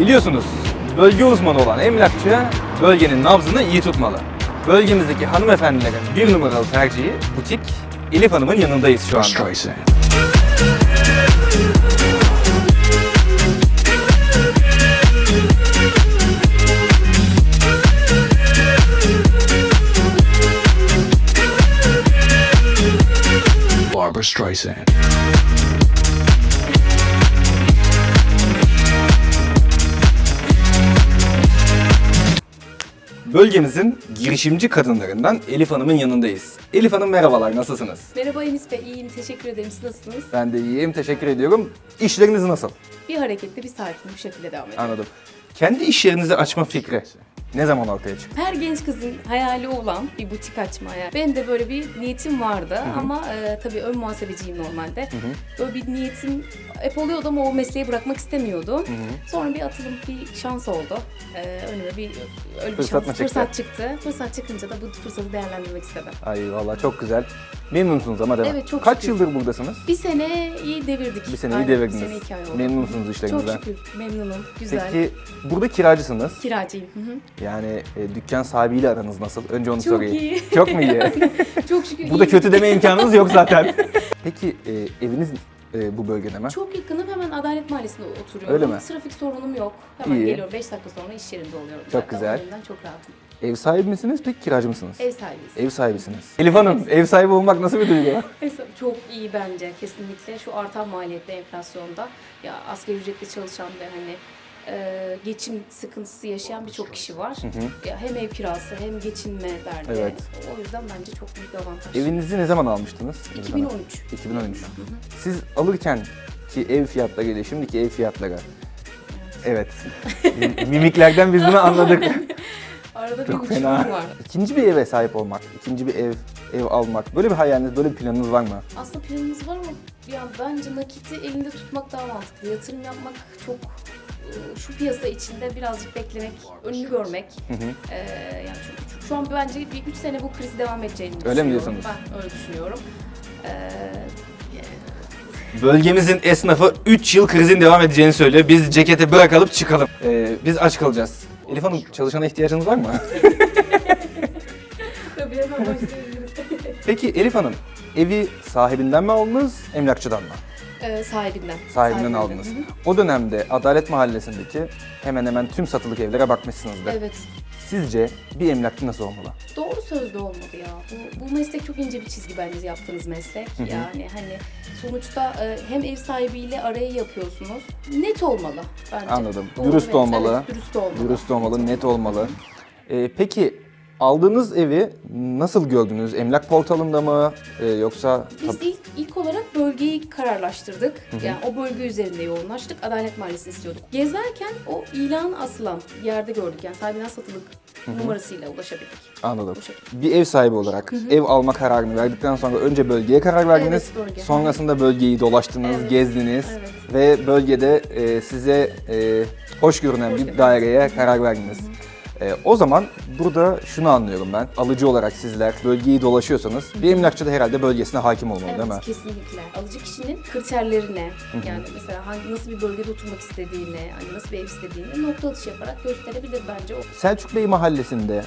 Biliyorsunuz bölge uzmanı olan emlakçı bölgenin nabzını iyi tutmalı. Bölgemizdeki hanımefendilerin bir numaralı tercihi butik Elif Hanım'ın yanındayız şu anda. Barbara Streisand. Bölgemizin girişimci kadınlarından Elif Hanım'ın yanındayız. Elif Hanım merhabalar, nasılsınız? Merhaba Enis Bey, iyiyim. Teşekkür ederim. Siz nasılsınız? Ben de iyiyim, teşekkür ediyorum. İşleriniz nasıl? Bir hareketli, bir sakin, bu şekilde devam edelim. Anladım. Kendi iş yerinizi açma fikri ne zaman ortaya çıktı? Her genç kızın hayali olan bir butik açma hayali. Benim de böyle bir niyetim vardı ama e, tabii ön muhasebeciyim normalde. Böyle bir niyetim hep oluyordu ama o mesleği bırakmak istemiyordum. Sonra bir atılım, bir şans oldu. E, önüme bir öyle bir Fırsat şans, çıktı? fırsat çıktı. Fırsat çıkınca da bu fırsatı değerlendirmek istedim. Ay vallahi çok güzel. Memnunsunuz ama değil mi? Evet, çok Kaç şükür. yıldır buradasınız? Bir seneyi devirdik. Bir seneyi Aynen, devirdiniz. Bir sene iki ay oldu. Memnunsunuz Çok işlerinizden. şükür, memnunum. Güzel. Peki burada kiracısınız. Kiracıyım. Hı hı. Yani e, dükkan sahibiyle aranız nasıl? Önce onu Çok sorayım. iyi. Çok mu iyi? Çok şükür Burada iyi. kötü deme imkanınız yok zaten. Peki e, eviniz e, bu bölgede mi? Çok yakınım hemen Adalet Mahallesi'nde oturuyorum. Öyle mi? Trafik sorunum yok. Hemen İyi. geliyorum 5 dakika sonra iş yerinde oluyorum. Çok zaten. güzel. O yüzden çok rahatım. Ev sahibi misiniz peki kiracı mısınız? Ev sahibiyiz. Ev sahibisiniz. Elif Hanım ev sahibi olmak nasıl bir duygu? Ev sahibi çok iyi bence kesinlikle. Şu artan maliyette enflasyonda ya asgari ücretle çalışan ve hani e, geçim sıkıntısı yaşayan birçok kişi var. Ya hem ev kirası hem geçinme derdi. Evet. O yüzden bence çok büyük bir avantaj. Evinizi ne zaman almıştınız? Elif Hanım? 2013. 2013. Siz alırken ki ev fiyatlarıyla şimdiki ev fiyatları Evet. Mimiklerden biz bunu anladık. Arada bir Çok uçurum fena. var. İkinci bir eve sahip olmak, ikinci bir ev ev almak. Böyle bir hayaliniz, böyle bir planınız var mı? Aslında planımız var ama ya bence nakiti elinde tutmak daha mantıklı. Yatırım yapmak çok şu piyasa içinde birazcık beklemek, önünü görmek. Ee, yani çünkü şu- şu an bence bir 3 sene bu kriz devam edeceğini Öyle mi düşünüyorum. diyorsunuz? Ben öyle düşünüyorum. Ee, Bölgemizin esnafı 3 yıl krizin devam edeceğini söylüyor. Biz ceketi bırakalım çıkalım. Ee, biz aç kalacağız. Elif Hanım çalışana ihtiyacınız var mı? tabii hemen. Peki Elif Hanım evi sahibinden mi aldınız, emlakçıdan mı? Ee, sahibinden. Sahibinden aldınız. Hı hı. O dönemde Adalet Mahallesi'ndeki hemen hemen tüm satılık evlere bakmışsınızdır. Evet. Sizce bir emlakçı nasıl olmalı? Doğru sözlü olmadı ya. Bu, bu meslek çok ince bir çizgi bence yaptığınız meslek. Yani hani sonuçta e, hem ev sahibiyle arayı yapıyorsunuz. Net olmalı bence. Anladım. Doğru, Dürüst olmalı. Evet, dürüst olmalı. Dürüst olmalı, net olmalı. Ee, peki aldığınız evi nasıl gördünüz? Emlak portalında mı Ee, yoksa Biz ilk, ilk olarak bölgeyi kararlaştırdık. Yani o bölge üzerinde yoğunlaştık. Adalet Mahallesi istiyorduk. Gezerken o ilan asılan yerde gördük. Yani sahibinden satılık numarasıyla ulaşabildik. anladım. Bir ev sahibi olarak ev alma kararını verdikten sonra önce bölgeye karar verdiniz. Evet, bölge. Sonrasında bölgeyi dolaştınız, Evet, gezdiniz evet. ve bölgede e, size e, hoş görünen Hoş bir daireye karar verdiniz. E, o zaman burada şunu anlıyorum ben. Alıcı olarak sizler bölgeyi dolaşıyorsanız bir emlakçı da herhalde bölgesine hakim olmalı değil mi? Evet kesinlikle. Alıcı kişinin kriterlerine yani mesela hangi nasıl bir bölgede oturmak istediğini, hani nasıl bir ev istediğini nokta atışı yaparak gösterebilir bence o. Selçuk Bey mahallesinde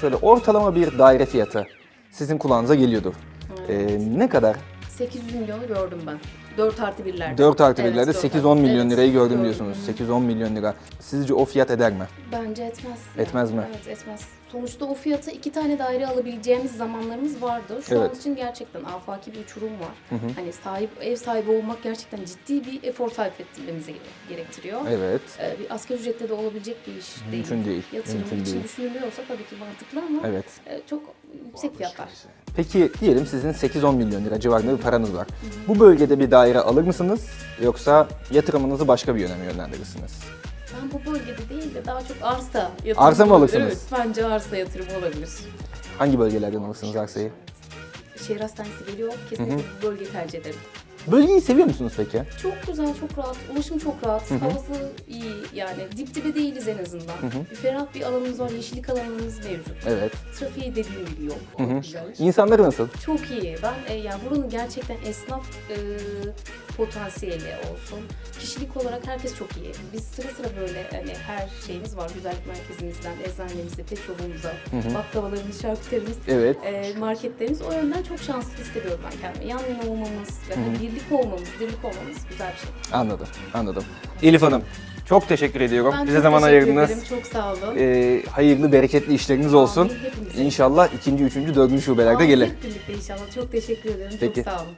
şöyle ortalama bir daire fiyatı sizin kulağınıza geliyordur. E, ne kadar? 800 milyonu gördüm ben. 4 artı 1'lerde. 4 artı Evet, birlerde dört 8-10 artı- milyon evet, lirayı gördüm gördüm. diyorsunuz. 8-10 milyon lira. Sizce o fiyat eder mi? Bence etmez. Etmez mi? Evet etmez. Sonuçta o fiyata iki tane daire alabileceğimiz zamanlarımız vardı. Şu Evet. an için gerçekten afaki bir uçurum var. Hani sahip ev sahibi olmak gerçekten ciddi bir efor sarf etmemizi gerektiriyor. Evet. Ee, bir asgari ücretle de olabilecek bir iş değil. Mümkün değil, Yatırım mümkün için değil. düşünülüyorsa tabii ki mantıklı ama Evet. e, çok yüksek fiyatlar. Peki diyelim sizin 8-10 milyon lira civarında bir paranız var. Bu bölgede bir daire alır mısınız? Yoksa yatırımınızı başka bir yöne mi yönlendirirsiniz? Ben bu bölgede değil de daha çok arsa yatırımı Arsa mı olabilir. alırsınız? Evet, bence arsa yatırımı olabilir. Hangi bölgelerden alırsınız arsayı? Şehir hastanesi geliyor, kesinlikle bu bölgeyi tercih ederim. Bölgeyi seviyor musunuz peki? Çok güzel, çok rahat. Ulaşım çok rahat. Havası iyi yani. Dip dibe değiliz en azından. Bir ferah bir alanımız var. Yeşillik alanımız mevcut. Evet. Trafiği dediğim gibi yok. Güzel. İnsanları nasıl? Çok iyi. Ben e, yani buranın gerçekten esnaf e, potansiyeli olsun. Kişilik olarak herkes çok iyi. Biz sıra sıra böyle hani her şeyimiz var. Güzellik merkezimizden, eczanemize, pet shop'umuza, baklavalarımız, şarküterimiz, Evet. e, marketlerimiz. O yönden çok şanslı hissediyorum ben kendimi. Yan yana olmamız ve hani birlik olmamız, dirlik olmamız güzel bir şey. Anladım, anladım. Elif Hanım, çok teşekkür ediyorum. Ben Bize çok zaman teşekkür ayırdınız. ederim. Çok sağ olun. Ee, hayırlı, bereketli işleriniz olsun. Amin, hepinize. İnşallah ikinci, üçüncü, dördüncü şubelerde Amin, gelir. Hep birlikte inşallah. Çok teşekkür ederim. Peki. Çok sağ olun.